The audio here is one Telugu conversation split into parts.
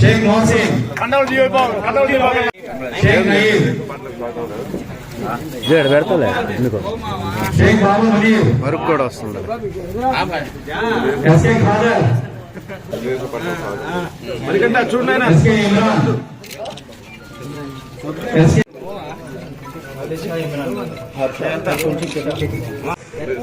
షేక్ మోహసిన్ షేక్ నయీం పెడతలే ఎందుకు షేక్ బాబు వరకు కూడా వస్తుంది ఎస్కే ఖాదర్ ఎస్కే ఎస్కే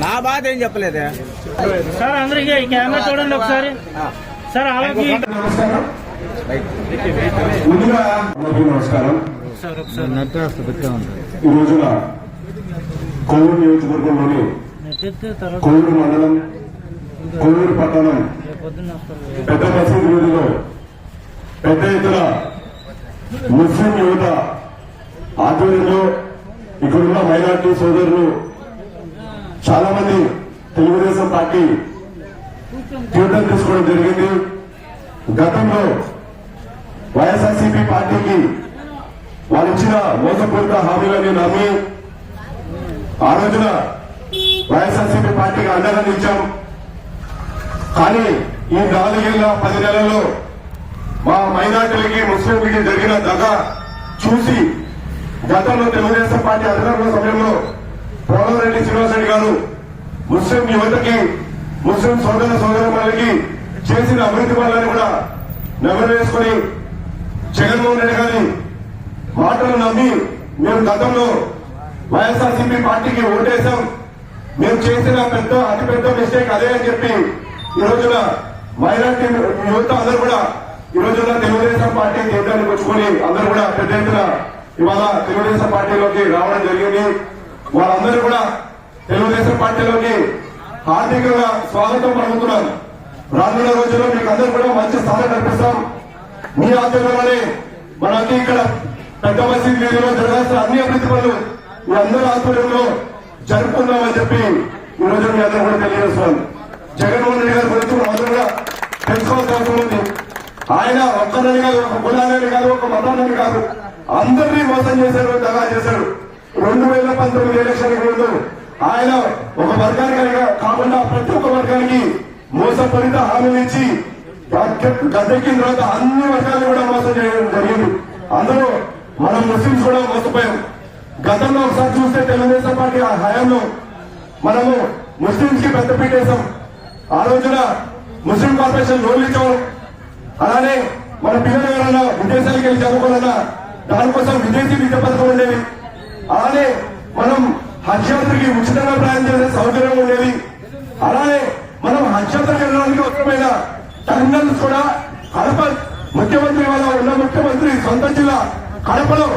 నా బాధ ఏం చెప్పలేదే? సార్ అందరికి కెమెరా చూడండి ఒకసారి. సార్ అలాగే నమస్కారం ముందుగా అందరికీ నమస్కారం. ఈ రోజున కోవూరు నియోజకవర్గంలోని కోవూరు మండలం కోవూరు పట్టణం పెద్ద మసీదు వీధిలో పెద్ద ఎత్తున ముస్లిం యువత ఆధ్వర్యంలో ఇక్కడున్న మైనార్టీ సోదరులు చాలా మంది తెలుగుదేశం పార్టీ ట్యూటర్ తీసుకోవడం జరిగింది. గతంలో వైఎస్ఆర్సీపీ పార్టీకి వాళ్ళు ఇచ్చిన మోసపూరిత హామీలని నమ్మి ఆ రోజున వైఎస్ఆర్సీపీ పార్టీకి అండగా నిలిచాం కానీ ఈ నాలుగేళ్ళ పది నెలల్లో మా మైనార్టీలకి ముస్లింలకి జరిగిన దగ చూసి గతంలో తెలుగుదేశం పార్టీ అధికారంలో సమయంలో పోలవరెడ్డి శ్రీనివాసరెడ్డి గారు ముస్లిం యువతకి ముస్లిం సోదర సోదరులకి చేసిన అభివృద్ధి వల్లని కూడా నెమరేసుకుని జగన్మోహన్ రెడ్డి గారి మాటలు నమ్మి మేము గతంలో వైఎస్ఆర్సీపీ పార్టీకి ఓటేశాం. మేము చేసిన పెద్ద అతిపెద్ద మిస్టేక్ అదే అని చెప్పి ఈ రోజున మైనార్టీ యువత అందరూ కూడా ఈ రోజున తెలుగుదేశం పార్టీ తీర్థానికి వచ్చుకొని అందరూ కూడా పెద్ద ఎత్తున ఇవాళ తెలుగుదేశం పార్టీలోకి రావడం జరిగింది. వాళ్ళందరూ కూడా తెలుగుదేశం పార్టీలోకి హార్దికంగా స్వాగతం పలుకుతున్నారు. రానున్న రోజుల్లో మీకు అందరూ కూడా మంచి స్థానం కల్పిస్తాం. మీ ఆధ్వర్యంలోనే మనకి ఇక్కడ పెద్ద మసీద్ వీధిలో జరగాల్సిన అన్ని అభివృద్ధి పనులు మీ అందరి ఆధ్వర్యంలో జరుపుకుందామని చెప్పి ఈ రోజు మీ అందరూ కూడా తెలియజేస్తున్నాను జగన్మోహన్ రెడ్డి గారి గురించి మనం అందరూ కూడా తెలుసుకోవాల్సిన అవసరం ఉంది. ఆయన ఒక్కదని కాదు ఒక కులాలని కాదు ఒక మతాన్ని కాదు అందరినీ మోసం చేశారు దగా చేశారు. రెండు వేల పంతొమ్మిది ఎలక్షన్ ముందు ఆయన ఒక వర్గానికి కాకుండా ప్రతి ఒక్క వర్గానికి మోసపరిత హామీలు ఇచ్చి గద్దెక్కిన తర్వాత అన్ని వర్గాలు కూడా మోసం చేయడం జరిగింది. అందరూ మనం ముస్లింస్ కూడా మోసపోయాం. గతంలో ఒకసారి చూస్తే తెలుగుదేశం పార్టీ ఆ హయాంలో మనము ముస్లింస్కి పెద్ద పీటేశాం ఆ రోజున ముస్లిం కార్పొరేషన్ లోన్లు ఇచ్చాం అలానే మన పిల్లలు ఎవరైనా విదేశాలకు వెళ్ళి చదువుకోవాలన్నా దానికోసం విదేశీ విద్య పథకం ఉండేది. అలానే మనం హజ్ యాత్రకి ఉచితంగా ప్రయాణం చేసే సౌకర్యం ఉండేది. అలానే మనం హజ్ యాత్రకి వెళ్ళడానికి అవసరమైన టర్మినల్స్ కూడా కడప ముఖ్యమంత్రి వల్ల ఉన్న ముఖ్యమంత్రి సొంత జిల్లా కడపలో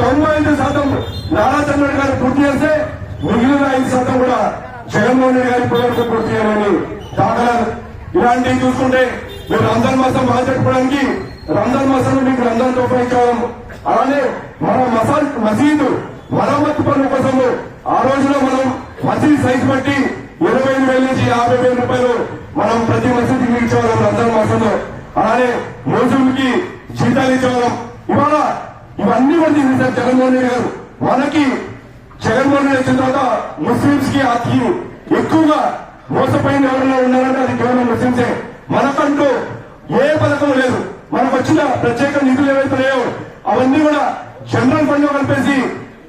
తొంభై ఐదు శాతం నారా చంద్రుడు గారు పూర్తి చేస్తే మిగిలిన ఐదు శాతం కూడా జగన్మోహన్ రెడ్డి గారి ఇప్పటివరకు పూర్తి చేయాలని దాఖలాలు. ఇలాంటివి చూసుకుంటే మీరు రంజాన్ మాసం బాగా జరుపుకోవడానికి రంజాన్ మాసంలో మీకు రంజాన్ తోఫా అలానే మన మసాల్ మసీదు మరమ్మతు పనుల కోసము ఆ రోజున మనం మసీద్ సైజ్ బట్టి ఇరవై ఐదు వేల నుంచి యాభై వేల రూపాయలు మనం ప్రతి మసీదుకి ఇచ్చేవాళ్ళం రంజాన్ మాసంలో. అలానే మోజులకి జీతాలు ఇచ్చేవాళ్ళం. ఇవాళ ఇవన్నీ కూడా తీసేశారు జగన్మోహన్ రెడ్డి గారు. మనకి జగన్మోహన్ రెడ్డి వచ్చిన తర్వాత ముస్లింస్కి అతి ఎక్కువగా మోసపోయిన ఎవరైనా ఉన్నారంటే అది కేవలం ముస్లింసే మనకంటూ ఏ పథకం లేదు. మనకు వచ్చిన ప్రత్యేక నిధులు ఏవైతే లేవో అవన్నీ కూడా జనరల్ ఫండ్లో కలిపేసి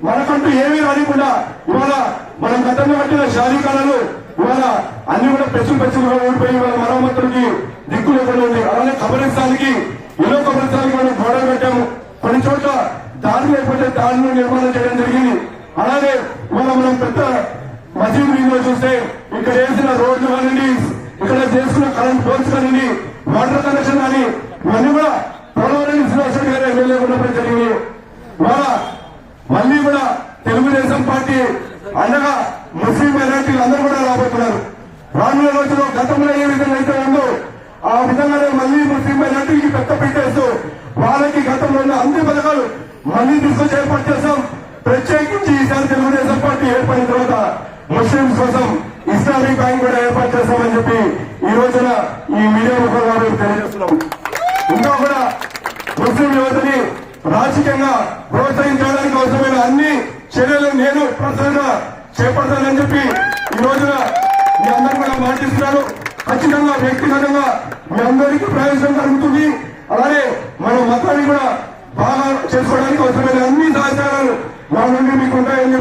మనకంటూ ఏమీ రానికుండా ఇవాళ మనం గతంలో కట్టిన శారీకాలను ఇవాళ అన్ని కూడా పెచ్చు పెచ్చులుగా ఓడిపోయి ఇవాళ మరమ్మతులకి దిక్కు లేకుండా ఉంది. అలానే కబరిస్తానికి ఎన్నో కబరిస్తానికి మనం గోడలు పెట్టాము కొన్ని చోట్ల దారి లేకపోతే దారిని నిర్మాణం చేయడం జరిగింది. అలాగే ఇవాళ మనం పెద్ద మసీద్ వీధిలో చూస్తే ఇక్కడ వేసిన రోడ్లు కానివ్వండి ఇక్కడ చేసుకున్న కరెంట్ పోల్స్ కానివ్వండి వాటర్ కనెక్షన్ కానీ ఇవన్నీ కూడా పోలవరం శ్రీనివాసరెడ్డి గారు ఎమ్మెల్యే ఉన్నప్పుడు జరిగింది ఇవాళ మళ్ళీ కూడా తెలుగుదేశం పార్టీ అండగా ముస్లిం మైనార్టీలు అందరూ కూడా రాబోతున్నారు రానున్న రోజుల్లో గతంలో ఏ విధంగా అయితే ఉందో ఆ విధంగానే మళ్ళీ ముస్లిం మైనార్టీకి పెద్ద పెట్టేస్తూ వాళ్ళకి గతంలో ఉన్న అన్ని పథకాలు మళ్ళీ తీసుకొచ్చి ఏర్పాటు చేస్తాం. ప్రత్యేకించి ఈసారి తెలుగుదేశం పార్టీ ఏర్పడిన తర్వాత ముస్లింస్ కోసం ఇస్లామిక్ బ్యాంక్ కూడా ఏర్పాటు చేస్తామని చెప్పి ఈ రోజున ఈ మీడియా ముఖంగా మేము తెలియజేస్తున్నాం. ఇంకా కూడా ముస్లిం యువతని రాజకీయంగా ప్రోత్సహించడానికి అవసరమైన అన్ని చర్యలు నేను ప్రస్తుతంగా చేపడతానని చెప్పి ఈ రోజున మీ అందరూ కూడా మాటిస్తున్నారు. ఖచ్చితంగా వ్యక్తిగతంగా మీ అందరికీ ప్రయోజనం కలుగుతుంది. అలానే మన మతాన్ని కూడా బాగా చేసుకోవడానికి అవసరమైన అన్ని సహచారాలు మా నుండి మీకు ఉంటాయని